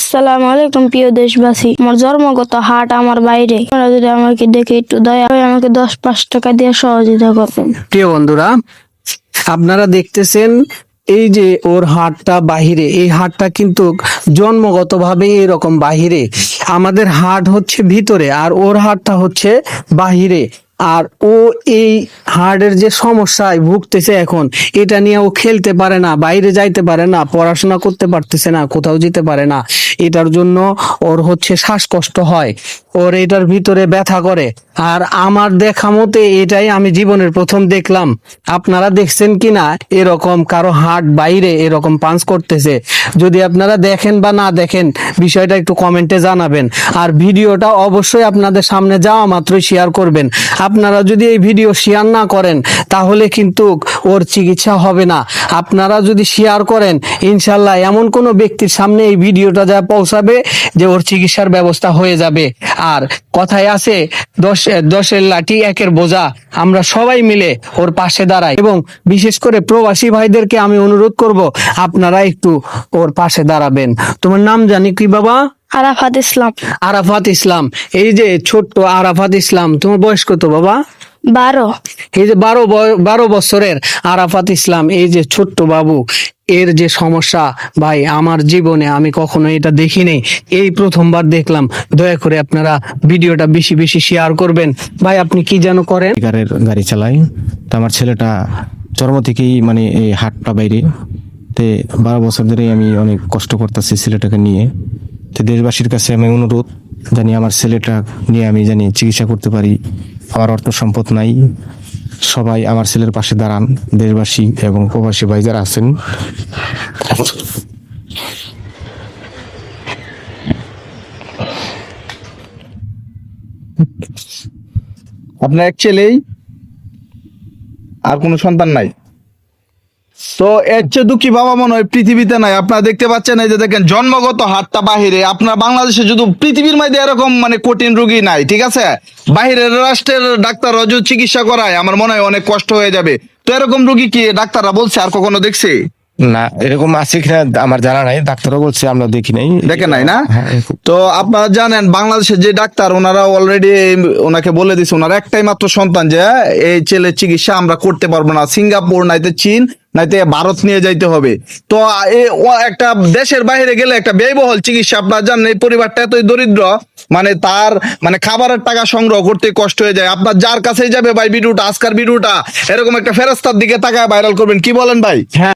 আসসালামু আলাইকুম, প্রিয় দেশবাসী। আমার জন্মগত হাট আমার বাইরে। আপনারা যদি আমাকে দেখে একটু দয়া করে আমাকে দশ পাঁচ টাকা দিয়ে সহযোগিতা করবেন। প্রিয় বন্ধুরা, আপনারা দেখতেছেন এই যে ওর হাটটা বাহিরে। এই হাটটা কিন্তু জন্মগতভাবে এরকম বাহিরে। আমাদের হাট হচ্ছে ভিতরে আর ওর হাটটা হচ্ছে বাহিরে। আর ও এই হার্টের যে সমস্যায় ভুগতেছে এখন, এটা নিয়ে ও খেলতে পারে না, বাইরে যাইতে পারে না, পড়াশোনা করতে পারতেছে না, কোথাও যেতে পারে না। এটার জন্য ওর হচ্ছে শ্বাসকষ্ট হয়, ওর এটার ভিতরে ব্যথা করে। আর আমার দেখা মতে এটাই আমি জীবনের প্রথম দেখলাম। আপনারা দেখছেন কি না, এরকম কারও হার্ট বাইরে এরকম পাঞ্চ করতেছে। যদি আপনারা দেখেন বা না দেখেন, বিষয়টা একটু কমেন্টে জানাবেন। আর ভিডিওটা অবশ্যই আপনাদের সামনে যাওয়া মাত্রই শেয়ার করবেন। আপনারা যদি এই ভিডিও শেয়ার না করেন তাহলে কিন্তু ওর চিকিৎসা হবে না। আপনারা যদি শেয়ার করেন ইনশাল্লাহ এমন কোনো ব্যক্তির সামনে এই ভিডিওটা যা পৌঁছাবে যে ওর চিকিৎসার ব্যবস্থা হয়ে যাবে। আর কথায় আছে দশ দশের লাঠি একের বোঝা। আমরা সবাই মিলে ওর পাশে দাঁড়াই। এবং বিশেষ করে প্রবাসী ভাইদেরকে আমি অনুরোধ করব আপনারা একটু ওর পাশে দাঁড়াবেন। তোমার নাম জানি কি বাবা? আরাফাত ইসলাম। আরাফাত ইসলাম। এই যে ছোট্ট আরাফাত ইসলাম তোমার বয়স কত বাবা? বারো। এই যে বারো বয়- বারো বছরের আরাফাত ইসলাম এই যে ছোট্ট বাবু এর যে সমস্যা ভাই আমার জীবনে আমি কখনো এটা দেখিনি। এই প্রথমবার দেখলাম। দয়া করে আপনারা ভিডিওটা বেশি বেশি শেয়ার করবেন। ভাই আপনি কি যেন করেন? গাড়ির গাড়ি চালাই। তো আমার ছেলেটা জন্ম থেকেই মানে এই হাটটা বাইরে। তে বারো বছর ধরেই আমি অনেক কষ্ট করতেছি ছেলেটাকে নিয়ে। তো দেশবাসীর কাছে আমি অনুরোধ জানি আমার ছেলেটা নিয়ে আমি জানি চিকিৎসা করতে পারি। আমার অর্থ সম্পদ নাই। সবাই আমার ছেলের পাশে দাঁড়ান। দেশবাসী এবং প্রবাসী ভাই যারা আছেন। আপনার এক ছেলেই আর কোনো সন্তান নাই? তো এর চেয়ে দুঃখী বাবা মনে হয় পৃথিবীতে নাই। আপনারা দেখতে পাচ্ছেন এই যে দেখেন, জন্মগত হাতটা বাহিরে। আপনার বাংলাদেশে শুধু পৃথিবীর মধ্যে এরকম মানে কঠিন রুগী নাই, ঠিক আছে? বাহিরের রাষ্ট্রের ডাক্তাররা রজু চিকিৎসা করায়, আমার মনে হয় অনেক কষ্ট হয়ে যাবে। তো এরকম রুগী কি ডাক্তাররা বলছে, আর কখনো দেখছে? না এরকম আছে কিনা আমার জানা নাই ডাক্তারও বলছে আমরা দেখি নাই। দেখে নাই না? হ্যাঁ, তো আপনারা জানেন বাংলাদেশের যে ডাক্তার ওনারা অলরেডি ওনাকে বলে দিছে ওনার একটাই মাত্র সন্তান যে এই ছেলের চিকিৎসা আমরা করতে পারব না। সিঙ্গাপুর নাইতে চীন নাইতে ভারত নিয়ে যাইতে হবে। তো একটা দেশের বাইরে গেলে একটা ব্যয়বহুল চিকিৎসা আপনারা জানেন এই পরিবারটা এতই দরিদ্র মানে তার মানে খাবারের টাকা সংগ্রহ করতে কষ্ট হয়ে যায়। আপনার যার কাছেই যাবে ভাই ভিডিওটা আজকার ভিডিওটা এরকম একটা ফেরস্তার দিকে তাকায় ভাইরাল করবেন কি বলেন ভাই?